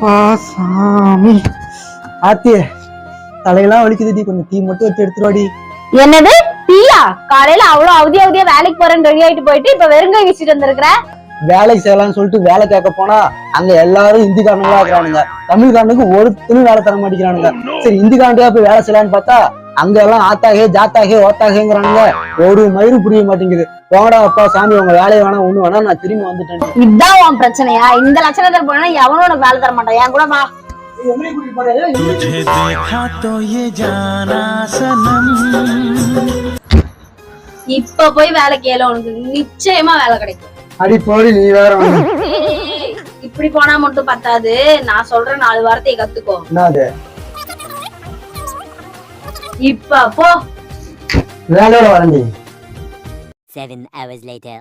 அப்பா சாமி. ஆத்தி தலையெல்லாம் வலிக்குதுடி கொஞ்சம் டீ மட்டும் வச்சு எடுத்துருவாடி. என்னது? டீயா? காலையில அவ்வளவு அவதி அவதியா வேலைக்கு போறேன்னு ரெடி ஆயிட்டு போயிட்டு இப்ப வெறுங்கை வீசிட்டு வந்திருக்கிற? வேலைக்கு செய்யலாம்னு சொல்லிட்டு வேலை கேட்க போனா அங்க எல்லாரும் ஹிந்திக்காரங்களா இருக்கிறானுங்க. தமிழ்காரனுக்கு ஒருத்தனும் வேலை தர மாட்டேங்கிறானுங்க. சரி ஹிந்திக்காரன்டே போய் வேலை செய்யலாம்னு பார்த்தா அங்கெல்லாம் ஆத்தாகே ஜாத்தாகே ஓத்தாகேங்கிறானுங்க. ஒரு மயிறு புரிய மாட்டேங்குது. போங்கடா அப்பா சாமி உங்க வேலையை வேணா ஒண்ணு வேணா நான் திரும்பி வந்துட்டேன். இதுதான் உன் பிரச்சனையா? இந்த லட்சணத்துல போனா எவனும் உனக்கு வேலை தர மாட்டான் என் கூட இப்ப போய் வேலை கேளு உனக்கு. நிச்சயமா வேலை கிடைக்கும். அடி போடி நீ வேற இப்படி போனா மட்டும் பத்தாது. நான் சொல்ற நாலு வார்த்தையை கத்துக்கோ. என்னது? இப்ப போ வேலையோட வரண்டி Seven hours later.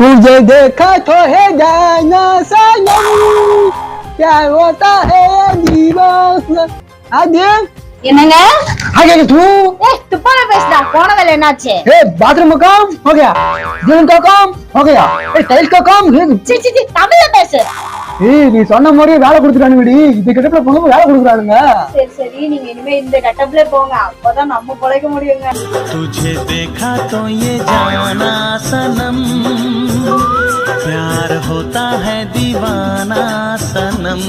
मुझे देखा तो है जाना सनम क्या होता है दीवाना आगे என்னங்க आगे तू ஏய் துப்பால பேசுடா போன வேலை என்னாச்சு ए बाथरूम का काम हो गया जीवन का काम हो गया ए टाइल का काम है சி சி சி தமிழ்ல பேசு ஏய் நீ சொன்ன மாதிரியே வேலை கொடுத்துட்டானுங்கடி இது கிட்ட பொண்ணு வேலை கொடுக்குறானுங்க சரி சரி நீங்க இனிமே இந்த கட்டப்ல போங்க அப்பதான் நம்ம பொழைக்க முடியுங்க तुझे देखा तो ये जाना सनम प्यार होता है दीवाना सनम